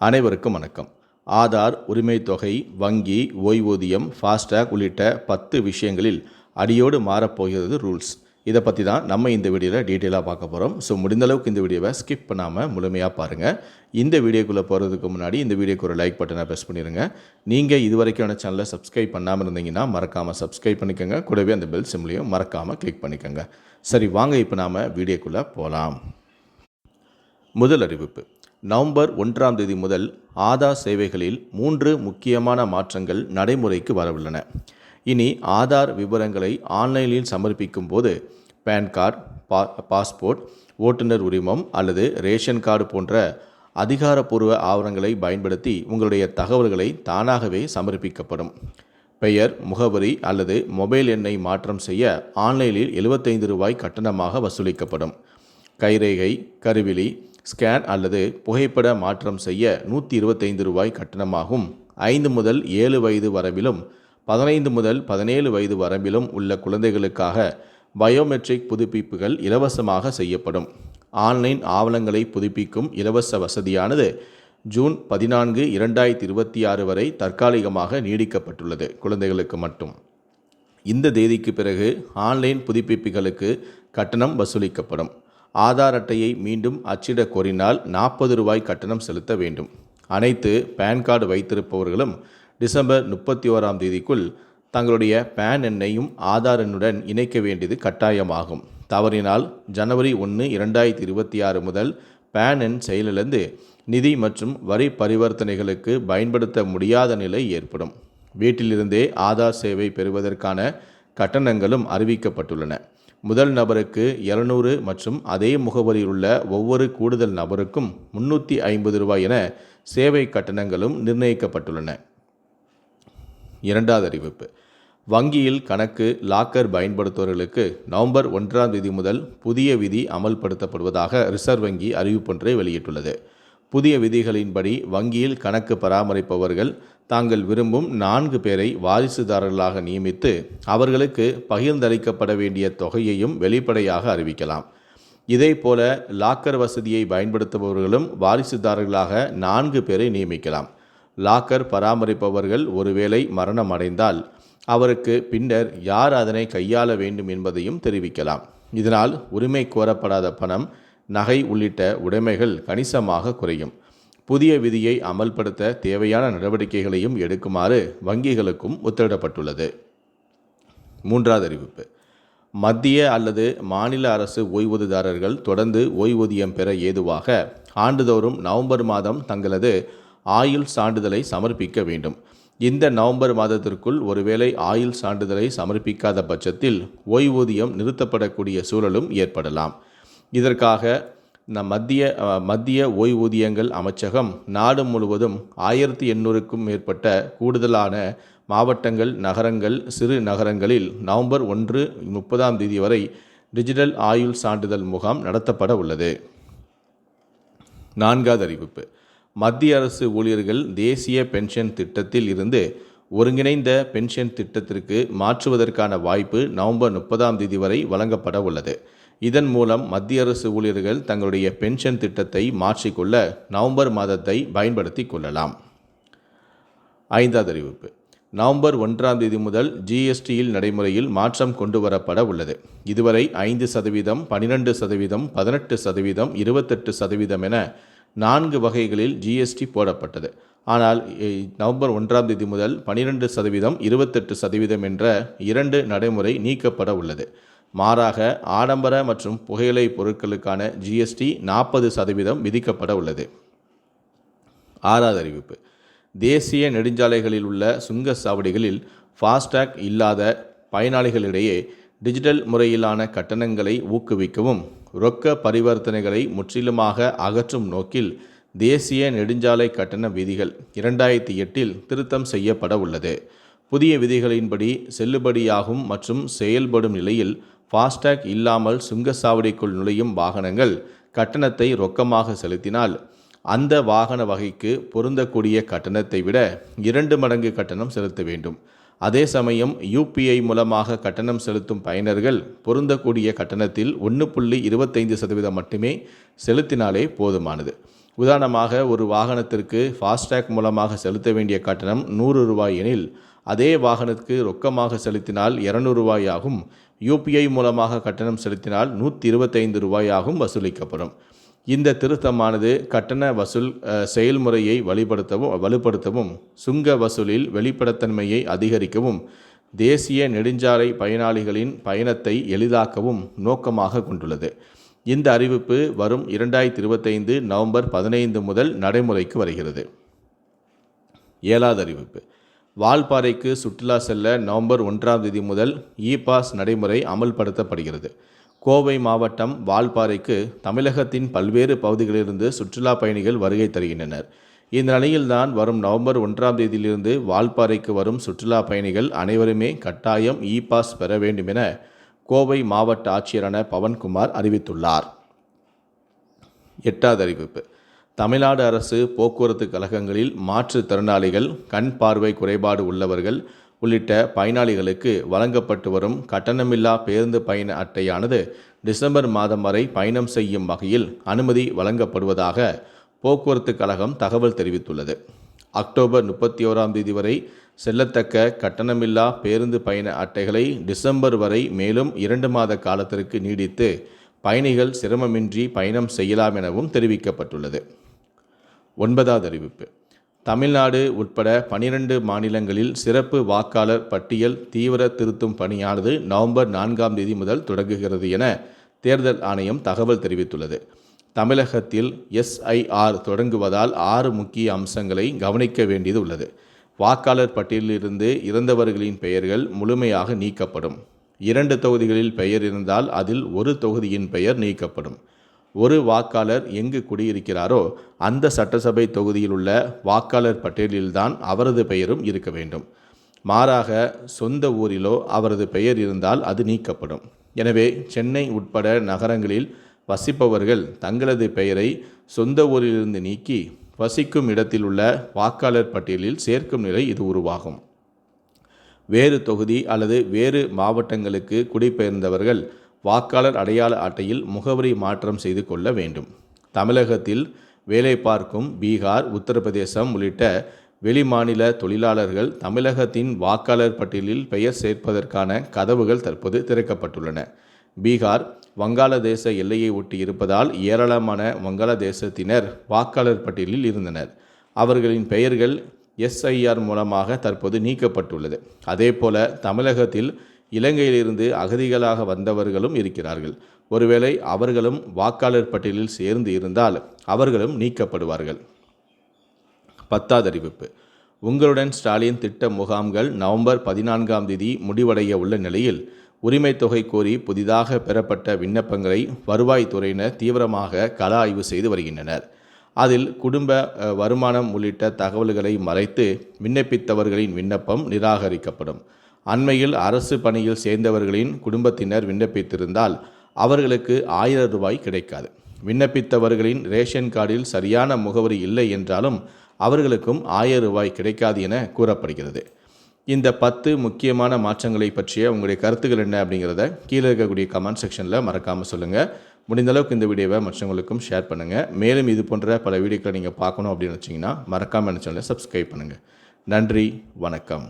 அனைவருக்கும் வணக்கம். ஆதார் உரிமை தொகை வங்கி ஓய்வூதியம் ஃபாஸ்டேக் உள்ளிட்ட பத்து விஷயங்களில் அடியோடு மாறப்போகிறது ரூல்ஸ். இதை பற்றி தான் நம்ம இந்த வீடியோவில் டீட்டெயிலாக பார்க்க போகிறோம் ஸோ முடிந்தளவுக்கு இந்த வீடியோவை ஸ்கிப் பண்ணாமல் முழுமையாக பாருங்கள் இந்த வீடியோக்குள்ளே போகிறதுக்கு முன்னாடி இந்த வீடியோக்கு ஒரு லைக் பட்டனை ப்ரெஸ் பண்ணிடுங்க நீங்கள் இது வரைக்கும் சேனலை சப்ஸ்கிரைப் பண்ணாமல் இருந்தீங்கன்னா மறக்காமல் சப்ஸ்கிரைப் பண்ணிக்கோங்க. கூடவே அந்த பெல் சிம்லையும் மறக்காமல் கிளிக் பண்ணிக்கோங்க. சரி வாங்க இப்போ நாம் வீடியோக்குள்ளே போகலாம் முதல் அறிவிப்பு. நவம்பர் ஒன்றாம் தேதி முதல் ஆதார் சேவைகளில் மூன்று முக்கியமான மாற்றங்கள் நடைமுறைக்கு வரவுள்ளன. இனி ஆதார் விவரங்களை ஆன்லைனில் சமர்ப்பிக்கும் போது பேன் கார்டு பா பாஸ்போர்ட் ஓட்டுநர் உரிமம் அல்லது ரேஷன் கார்டு போன்ற அதிகாரப்பூர்வ ஆவணங்களை பயன்படுத்தி உங்களுடைய தகவல்களை தானாகவே சமர்ப்பிக்கப்படும். பெயர் முகவரி அல்லது மொபைல் எண்ணை மாற்றம் செய்ய ஆன்லைனில் எழுபத்தைந்து ரூபாய் கட்டணமாக வசூலிக்கப்படும். கைரேகை கருவிழி ஸ்கேன் அல்லது புகைப்பட மாற்றம் செய்ய நூற்றி இருபத்தைந்து ரூபாய் கட்டணமாகும். ஐந்து முதல் ஏழு வயது வரம்பிலும் பதினைந்து முதல் பதினேழு வயது வரம்பிலும் உள்ள குழந்தைகளுக்காக பயோமெட்ரிக் புதுப்பிப்புகள் இலவசமாக செய்யப்படும். ஆன்லைன் ஆவணங்களை புதுப்பிக்கும் இலவச வசதியானது ஜூன் பதினான்கு இரண்டாயிரத்தி இருபத்தி ஆறு வரை தற்காலிகமாக நீடிக்கப்பட்டுள்ளது குழந்தைகளுக்கு மட்டும். இந்த தேதிக்கு பிறகு ஆன்லைன் புதுப்பிப்புகளுக்கு கட்டணம் வசூலிக்கப்படும். ஆதார் அட்டையை மீண்டும் அச்சிட கோரினால் நாற்பது ரூபாய் கட்டணம் செலுத்த வேண்டும். அனைத்து பேன் கார்டு வைத்திருப்பவர்களும் டிசம்பர் முப்பத்தி ஓராம் தேதிக்குள் தங்களுடைய பேன் எண்ணையும் ஆதார் எண்ணுடன் இணைக்க வேண்டியது கட்டாயமாகும். தவறினால் ஜனவரி ஒன்று இரண்டாயிரத்தி இருபத்தி ஆறு முதல் பேன் எண் செயலிழந்து நிதி மற்றும் வரி பரிவர்த்தனைகளுக்கு பயன்படுத்த முடியாத நிலை ஏற்படும். வீட்டிலிருந்தே ஆதார் சேவை பெறுவதற்கான கட்டணங்களும் அறிவிக்கப்பட்டுள்ளன. முதல் நபருக்கு இருநூறு மற்றும் அதே முகவரியில் உள்ள ஒவ்வொரு கூடுதல் நபருக்கும் முன்னூற்றி ஐம்பது ரூபாய் என சேவை கட்டணங்களும் நிர்ணயிக்கப்பட்டுள்ளன. இரண்டாவது அறிவிப்பு. வங்கியில் கணக்கு லாக்கர் பயன்படுத்துபவர்களுக்கு நவம்பர் ஒன்றாம் தேதி முதல் புதிய விதி அமல்படுத்தப்படுவதாக ரிசர்வ் வங்கி அறிவிப்பொன்றை வெளியிட்டுள்ளது. புதிய விதிகளின்படி வங்கியில் கணக்கு பராமரிப்பவர்கள் தாங்கள் விரும்பும் நான்கு பேரை வாரிசுதாரர்களாக நியமித்து அவர்களுக்கு பகிர்ந்தளிக்கப்பட வேண்டிய தொகையையும் வெளிப்படையாக அறிவிக்கலாம். இதேபோல லாக்கர் வசதியை பயன்படுத்துபவர்களும் வாரிசுதாரர்களாக நான்கு பேரை நியமிக்கலாம். லாக்கர் பராமரிப்பவர்கள் ஒருவேளை மரணம் அடைந்தால் அவருக்கு பின்னர் யார் அதனை கையாள வேண்டும் என்பதையும் தெரிவிக்கலாம். இதனால் உரிமை கோரப்படாத பணம் நகை உள்ளிட்ட உடைமைகள் கணிசமாக குறையும். புதிய விதியை அமல்படுத்த தேவையான நடவடிக்கைகளையும் எடுக்குமாறு வங்கிகளுக்கும் உத்தரவிடப்பட்டுள்ளது. மூன்றாவது அறிவிப்பு. மத்திய அல்லது மாநில அரசு ஓய்வூதியதாரர்கள் தொடர்ந்து ஓய்வூதியம் பெற ஏதுவாக ஆண்டுதோறும் நவம்பர் மாதம் தங்களது ஆயுள் சான்றிதழை சமர்ப்பிக்க வேண்டும். இந்த நவம்பர் மாதத்திற்குள் ஒருவேளை ஆயுள் சான்றிதழை சமர்ப்பிக்காத பட்சத்தில் ஓய்வூதியம் நிறுத்தப்படக்கூடிய சூழலும் ஏற்படலாம். இதற்காக நம் மத்திய மத்திய ஓய்வூதியங்கள் அமைச்சகம் நாடு முழுவதும் ஆயிரத்தி எண்ணூறுக்கும் மேற்பட்ட கூடுதலான மாவட்டங்கள் நகரங்கள் சிறு நகரங்களில் நவம்பர் ஒன்று முப்பதாம் தேதி வரை டிஜிட்டல் ஆயுள் சான்றிதழ் முகாம் நடத்தப்பட உள்ளது. நான்காவது அறிவிப்பு. மத்திய அரசு ஊழியர்கள் தேசிய பென்ஷன் திட்டத்தில் இருந்து ஒருங்கிணைந்த பென்ஷன் திட்டத்திற்கு மாற்றுவதற்கான வாய்ப்பு நவம்பர் முப்பதாம் தேதி வரை வழங்கப்பட உள்ளது. இதன் மூலம் மத்திய அரசு ஊழியர்கள் தங்களுடைய பென்ஷன் திட்டத்தை மாற்றிக்கொள்ள நவம்பர் மாதத்தை பயன்படுத்தி கொள்ளலாம். ஐந்தாவது அறிவிப்பு. நவம்பர் ஒன்றாம் தேதி முதல் ஜிஎஸ்டியில் நடைமுறையில் மாற்றம் கொண்டு வரப்பட உள்ளது. இதுவரை ஐந்து சதவீதம் பனிரெண்டு சதவீதம் பதினெட்டு சதவீதம் இருபத்தெட்டு சதவீதம் என நான்கு வகைகளில் ஜிஎஸ்டி போடப்பட்டது. ஆனால் நவம்பர் ஒன்றாம் தேதி முதல் பனிரெண்டு சதவீதம் இருபத்தெட்டு சதவீதம் என்ற இரண்டு நடைமுறை நீக்கப்பட உள்ளது. மாறாக ஆடம்பர மற்றும் புகையிலை பொருட்களுக்கான ஜிஎஸ்டி நாற்பது சதவீதம் விதிக்கப்பட உள்ளது. ஆறாவது அறிவிப்பு. தேசிய நெடுஞ்சாலைகளில் உள்ள சுங்க சாவடிகளில் ஃபாஸ்டேக் இல்லாத பயனாளிகளிடையே டிஜிட்டல் முறையிலான கட்டணங்களை ஊக்குவிக்கவும் ரொக்க பரிவர்த்தனைகளை முற்றிலுமாக அகற்றும் நோக்கில் தேசிய நெடுஞ்சாலை கட்டண விதிகள் இரண்டாயிரத்தி எட்டில் திருத்தம் செய்யப்பட உள்ளது. புதிய விதிகளின்படி செல்லுபடியாகும் மற்றும் செயல்படும் நிலையில் ஃபாஸ்டேக் இல்லாமல் சுங்கச்சாவடிக்குள் நுழையும் வாகனங்கள் கட்டணத்தை ரொக்கமாக செலுத்தினால் அந்த வாகன வகைக்கு பொருந்தக்கூடிய கட்டணத்தை விட இரண்டு மடங்கு கட்டணம் செலுத்த வேண்டும். அதே சமயம் யூபிஐ மூலமாக கட்டணம் செலுத்தும் பயனர்கள் பொருந்தக்கூடிய கட்டணத்தில் ஒன்று புள்ளி இருபத்தைந்து சதவீதம் மட்டுமே செலுத்தினாலே போதுமானது. உதாரணமாக ஒரு வாகனத்திற்கு ஃபாஸ்டேக் மூலமாக செலுத்த வேண்டிய கட்டணம் நூறு ரூபாய் எனில் அதே வாகனத்துக்கு ரொக்கமாக செலுத்தினால் இரநூறு ரூபாயாகும். யூபிஐ மூலமாக கட்டணம் செலுத்தினால் நூற்றி இருபத்தைந்து ரூபாயாகும் வசூலிக்கப்படும். இந்த திருத்தமானது கட்டண வசூல் செயல்முறையை வலுப்படுத்தவும் வலுப்படுத்தவும் சுங்க வசூலில் வெளிப்படத்தன்மையை அதிகரிக்கவும் தேசிய நெடுஞ்சாலை பயனாளிகளின் பயணத்தை எளிதாக்கவும் நோக்கமாக கொண்டுள்ளது. இந்த அறிவிப்பு வரும் இரண்டாயிரத்தி இருபத்தைந்து நவம்பர் பதினைந்து முதல் நடைமுறைக்கு வருகிறது. ஏழாவது அறிவிப்பு. வால்பாறைக்கு சுற்றுலா செல்ல நவம்பர் ஒன்றாம் தேதி முதல் இ பாஸ் நடைமுறை அமல்படுத்தப்படுகிறது. கோவை மாவட்டம் வால்பாறைக்கு தமிழகத்தின் பல்வேறு பகுதிகளிலிருந்து சுற்றுலா பயணிகள் வருகை தருகின்றனர். இந்த நிலையில்தான் வரும் நவம்பர் ஒன்றாம் தேதியிலிருந்து வால்பாறைக்கு வரும் சுற்றுலா பயணிகள் அனைவருமே கட்டாயம் இ பாஸ் பெற வேண்டும் என கோவை மாவட்ட ஆட்சியரான பவன்குமார் அறிவித்துள்ளார். எட்டாவது அறிவிப்பு. தமிழ்நாடு அரசு போக்குவரத்து கழகங்களில் மாற்றுத்திறனாளிகள் கண் பார்வை குறைபாடு உள்ளவர்கள் உள்ளிட்ட பயனாளிகளுக்கு வழங்கப்பட்டு வரும் கட்டணமில்லா பேருந்து பயண அட்டையானது டிசம்பர் மாதம் வரை பயணம் செய்யும் வகையில் அனுமதி வழங்கப்படுவதாக போக்குவரத்து கழகம் தகவல் தெரிவித்துள்ளது. அக்டோபர் முப்பத்தி ஓராம் தேதி வரை செல்லத்தக்க கட்டணமில்லா பேருந்து பயண அட்டைகளை டிசம்பர் வரை மேலும் இரண்டு மாத காலத்திற்கு நீடித்து பயணிகள் சிரமமின்றி பயணம் செய்யலாம் எனவும் தெரிவிக்கப்பட்டுள்ளது. ஒன்பதாவது அறிவிப்பு. தமிழ்நாடு உட்பட பனிரெண்டு மாநிலங்களில் சிறப்பு வாக்காளர் பட்டியல் தீவிர திருத்தும் பணியானது நவம்பர் நான்காம் தேதி முதல் தொடங்குகிறது என தேர்தல் ஆணையம் தகவல் தெரிவித்துள்ளது. தமிழகத்தில் எஸ்ஐஆர் தொடங்குவதால் ஆறு முக்கிய அம்சங்களை கவனிக்க வேண்டியது உள்ளது. வாக்காளர் பட்டியலிலிருந்து இறந்தவர்களின் பெயர்கள் முழுமையாக நீக்கப்படும். இரண்டு தொகுதிகளில் பெயர் இருந்தால் அதில் ஒரு தொகுதியின் பெயர் நீக்கப்படும். ஒரு வாக்காளர் எங்கு குடியிருக்கிறாரோ அந்த சட்டசபை தொகுதியில் உள்ள வாக்காளர் பட்டியலில்தான் அவரது பெயரும் இருக்க வேண்டும். மாறாக சொந்த ஊரிலோ அவரது பெயர் இருந்தால் அது நீக்கப்படும். எனவே சென்னை உட்பட நகரங்களில் வசிப்பவர்கள் தங்களது பெயரை சொந்த ஊரிலிருந்து நீக்கி வசிக்கும் இடத்தில் உள்ள வாக்காளர் பட்டியலில் சேர்க்கும் நிலை இது உருவாகும். வேறு தொகுதி அல்லது வேறு மாவட்டங்களுக்கு குடிபெயர்ந்தவர்கள் வாக்காளர் அடையாள அட்டையில் முகவரி மாற்றம் செய்து கொள்ள வேண்டும். தமிழகத்தில் வேலை பார்க்கும் பீகார் உத்தரப்பிரதேசம் உள்ளிட்ட வெளிமாநில தொழிலாளர்கள் தமிழகத்தின் வாக்காளர் பட்டியலில் பெயர் சேர்ப்பதற்கான கதவுகள் தற்போது திறக்கப்பட்டுள்ளன. பீகார் வங்காளதேச எல்லையை ஒட்டி இருப்பதால் ஏராளமான வங்காளதேசத்தினர் வாக்காளர் பட்டியலில் இருந்தனர். அவர்களின் பெயர்கள் எஸ்ஐஆர் மூலமாக தற்போது நீக்கப்பட்டுள்ளது. அதேபோல தமிழகத்தில் இலங்கையிலிருந்து அகதிகளாக வந்தவர்களும் இருக்கிறார்கள். ஒருவேளை அவர்களும் வாக்காளர் பட்டியலில் சேர்ந்து இருந்தால் அவர்களும் நீக்கப்படுவார்கள். பத்தாவது அறிவிப்பு. உங்களுடன் ஸ்டாலின் திட்ட முகாம்கள் நவம்பர் பதினான்காம் தேதி முடிவடைய உள்ள நிலையில் உரிமை தொகை கோரி புதிதாக பெறப்பட்ட விண்ணப்பங்களை வருவாய்த்துறையினர் தீவிரமாக கள ஆய்வு செய்து வருகின்றனர். அதில் குடும்ப வருமானம் உள்ளிட்ட தகவல்களை மறைத்து விண்ணப்பித்தவர்களின் விண்ணப்பம் நிராகரிக்கப்படும். அண்மையில் அரசு பணியில் சேர்ந்தவர்களின் குடும்பத்தினர் விண்ணப்பித்திருந்தால் அவர்களுக்கு ஆயிரம் ரூபாய் கிடைக்காது. விண்ணப்பித்தவர்களின் ரேஷன் கார்டில் சரியான முகவரி இல்லை என்றாலும் அவர்களுக்கும் ஆயிரம் ரூபாய் கிடைக்காது என கூறப்படுகிறது. இந்த பத்து முக்கியமான மாற்றங்களை பற்றிய உங்களுடைய கருத்துக்கள் என்ன அப்படிங்கிறத கீழே இருக்கக்கூடிய கமெண்ட் செக்ஷனில் மறக்காமல் சொல்லுங்கள் முடிந்த அளவுக்கு இந்த வீடியோவை மற்றவங்களுக்கும் ஷேர் பண்ணுங்கள் மேலும் இது போன்ற பல வீடியோக்களை நீங்கள் பார்க்கணும் அப்படின்னு வச்சிங்கன்னா மறக்காமல் சேனலை சப்ஸ்கிரைப் பண்ணுங்கள் நன்றி வணக்கம்.